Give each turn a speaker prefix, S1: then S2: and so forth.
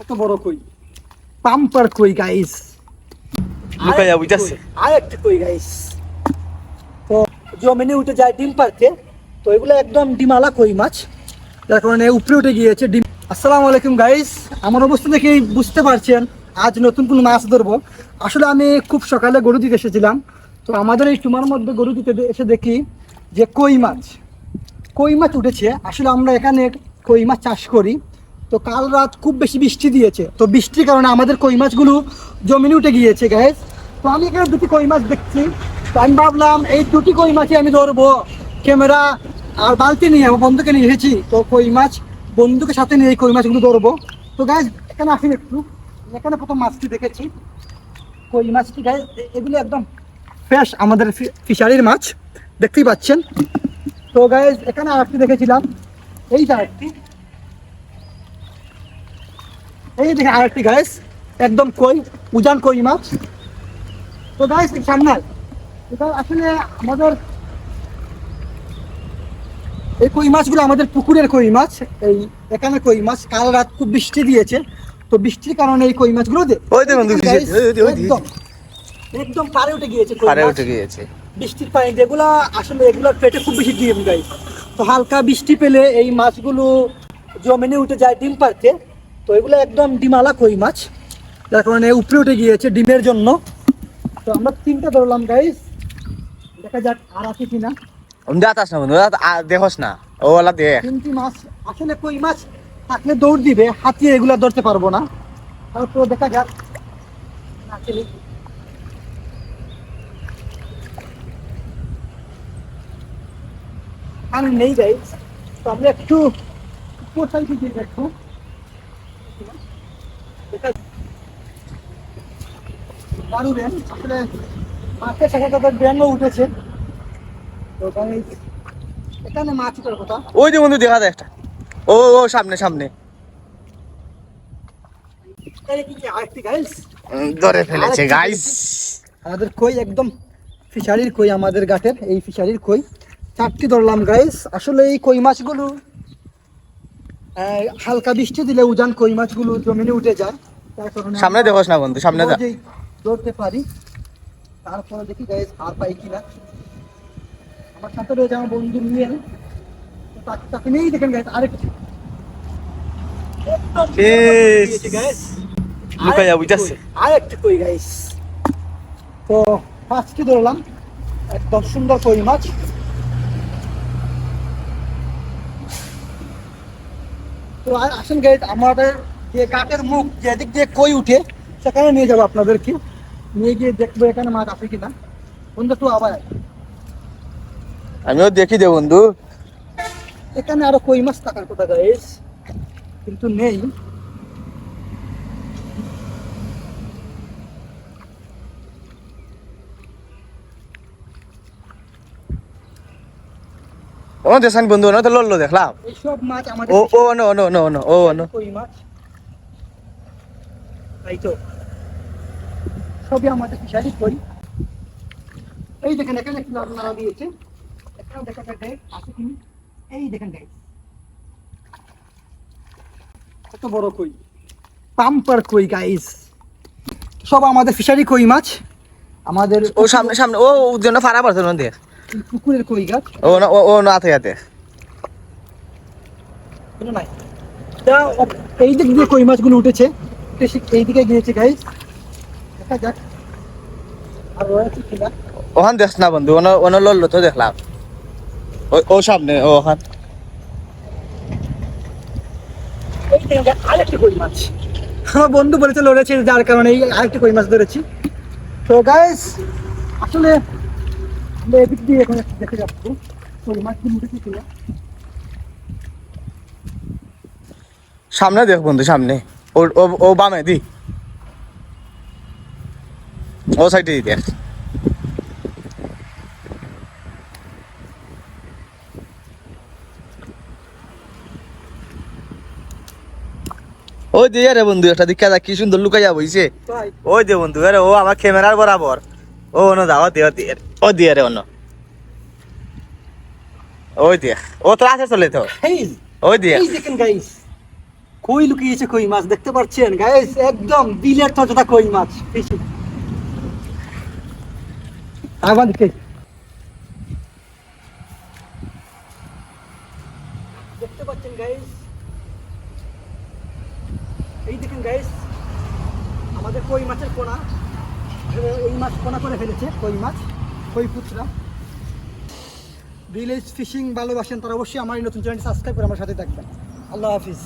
S1: কত বড় কই? পাম্পার কই গাইস
S2: লুকাইয়া বুঝাচ্ছে।
S1: আর একটা কই গাইস তো জমিনে উঠে যায় ডিম পারতে তো এগুলো একদম ডিমালা কই মাছ। যার কারণে উপরে উঠে গিয়েছে ডিম। আসসালামু আলাইকুম গাইস আমার অবস্থা দেখেই বুঝতে পারছেন আজ নতুন কোনো মাছ ধরবো। আসলে আমি খুব সকালে গরু দিতে এসেছিলাম। তো আমাদের এই টুমার মধ্যে গরু দিতে এসে দেখি যে কই মাছ। কই মাছ উঠেছে। আসলে আমরা এখানে কই মাছ চাষ করি। তো কাল রাত খুব বেশি বৃষ্টি দিয়েছে। তো বৃষ্টির কারণে আমাদের কই মাছগুলো জমিনে উঠে গিয়েছে গ্যাস তো আমি এখানে দুটি কই মাছ দেখছি। তো আমি ভাবলাম, এই দুটি কই মাছই আমি ধরবো। ক্যামেরা আর বালতি নিয়ে, আমার বন্ধুকে নিয়ে এসেছি। তো কই মাছ, বন্ধুকে সাথে নিয়ে এই কই মাছগুলো ধরবো। তো গ্যাস এখানে আসেন একটু। এখানে প্রথম মাছটি দেখেছি। কই মাছটি গায়ে এগুলো একদম ফ্রেশ আমাদের ফিশারির মাছ। দেখতেই পাচ্ছেন। তো গাইজ এখানে আরেকটি দেখেছিলাম। এই আরেকটি। এই দেখে আরেকটি গাইজ একদম কই উজান কই মাছ তো গাইজ সামনে এটা আসলে আমাদের এই কই মাছগুলো আমাদের পুকুরের কই মাছ এই এখানে কই মাছ কাল রাত খুব বৃষ্টি দিয়েছে। তো বৃষ্টির কারণে এই কই মাছগুলো
S2: ওই দেখুন,
S1: একদম একদম পারে উঠে গিয়েছে
S2: পারে। উঠে গিয়েছে।
S1: বৃষ্টির পানি যেগুলো আসলে এগুলোর পেটে খুব বেশি ডিম গাই তো হালকা বৃষ্টি পেলে এই মাছগুলো জমিনে উঠে যায় ডিম পারতে তো এগুলো একদম ডিমালা কই মাছ। যার কারণে উপরে উঠে গিয়েছে ডিমের জন্য। তো আমরা তিনটা ধরলাম গাইস দেখা যাক আর আছে কিনা।
S2: যাতাস না বন্ধু দেখোস না। ও ওলা
S1: তিনটি মাছ। আসলে কই মাছ থাকলে দৌড় দিবে হাতিয়ে এগুলো ধরতে পারব না। তারপর দেখা যাক। আসলে আর নেই যাই তো আমরা একটু উপর সাইডে গিয়ে দেখব? দেখা- ব্যান আসলে মাছের সাথে তাদের ব্যানও উঠেছে। তো guys, এখানে মাছ উঠার কথা
S2: ওই যে বন্ধু দেখা যায় একটা। ও ও সামনে সামনে। ধরে ফেলেছে গাইস
S1: আমাদের কই একদম ফিশারির কই আমাদের ঘাটের এই ফিশারির কই চারটি ধরলাম গাইস আসলে এই কই মাছগুলো হালকা বৃষ্টি দিলে উজান কই মাছগুলো জমিনে উঠে যায়। তার কারণে
S2: সামনে দেখোস না বন্ধু সামনে যা।
S1: ধরতে পারি। তারপরে দেখি গাইস আর পাই কিনা। আমার সাথে রয়েছে আমার বন্ধু নিয়ে তাকে তাকে নিয়েই দেখেন গাইস আরেকটি।
S2: লুকাইয়া বুঝাচ্ছে।
S1: কই, আরেকটি কই গাইস তো মাছটি ধরলাম? একদম সুন্দর কই মাছ। তো আসেন গাইজ আমাদের যে কাঠের মুখ যেদিক দিয়ে কই উঠে সেখানে নিয়ে যাব আপনাদেরকে। নিয়ে গিয়ে দেখব এখানে মাছ আছে কিনা। বন্ধু তো আবার
S2: আমিও দেখি দে বন্ধু।
S1: এখানে আরও কই মাছ থাকার কথা গাইস কিন্তু নেই।
S2: ও দেশান বন্ধু না তো লড়লো দেখলাম।
S1: এইসব মাছ আমাদের
S2: ও ও no no no no oh no.
S1: কই মাছ। তাই তো। সবই আমাদের ফিশারি কই। এই দেখেন এখানে একটু নাড়া দিয়েছে। এখানে দেখা যাক আছে কি? এই দেখেন গাইস কত বড় কই। পাম্পার কই গাইস সব আমাদের ফিশারি কই মাছ। আমাদের
S2: ও সামনে সামনে ও ও জন্য ফারা পারছে না দেখ
S1: পুকুরের কই গাছ
S2: ও না ও না
S1: কোনো নাই। তা এই দিক দিয়ে কই মাছগুলো উঠেছে? এই দিকে গিয়েছে গাইস দেখা যাক। আর রয়েছে কিনা
S2: ওখান দেখ না বন্ধু ওন তো দেখলাম। ও ও সামনে ও ওখান।
S1: আরেকটি কই মাছ। আমার বন্ধু বলেছে লড়েছে যার কারণে এই আরেকটি কই মাছ ধরেছি। তো গাইস আসলে আমরা এদিক দিয়ে এখন একটু দেখে যাচ্ছি। মাছগুলো উঠেছে কিনা?
S2: সামনে দেখ বন্ধু সামনে। ও ও ও বামে দি। ও সাইডে দি দেখ। ওই দিয়ে রে বন্ধু একটা দিকে কি সুন্দর লুকাইয়া বইছে। ওই দে বন্ধু আরে ও আমার ক্যামেরার বরাবর। ও অন্য যাও দিয়ে দিয়ে ও দিয়ে রে অন্য। ওই দেখ ও তো আছে চলে তো। ওই দেখ
S1: এই দেখেন গাইস কই লুকিয়েছে কই মাছ দেখতে পাচ্ছেন? গাইস একদম বিলের তরজা কই মাছ। আবার দেখে দেখতে পাচ্ছেন গাইস এই দেখেন গাইস আমাদের কই মাছের পোনা এই মাছ পোনা করে ফেলেছে, কই মাছ, কই পুত্রা ভিলেজ ফিশিং ভালোবাসেন, তারা অবশ্যই আমার এই নতুন চ্যানেলটি সাবস্ক্রাইব করে আমার সাথে থাকবেন। আল্লাহ হাফিজ।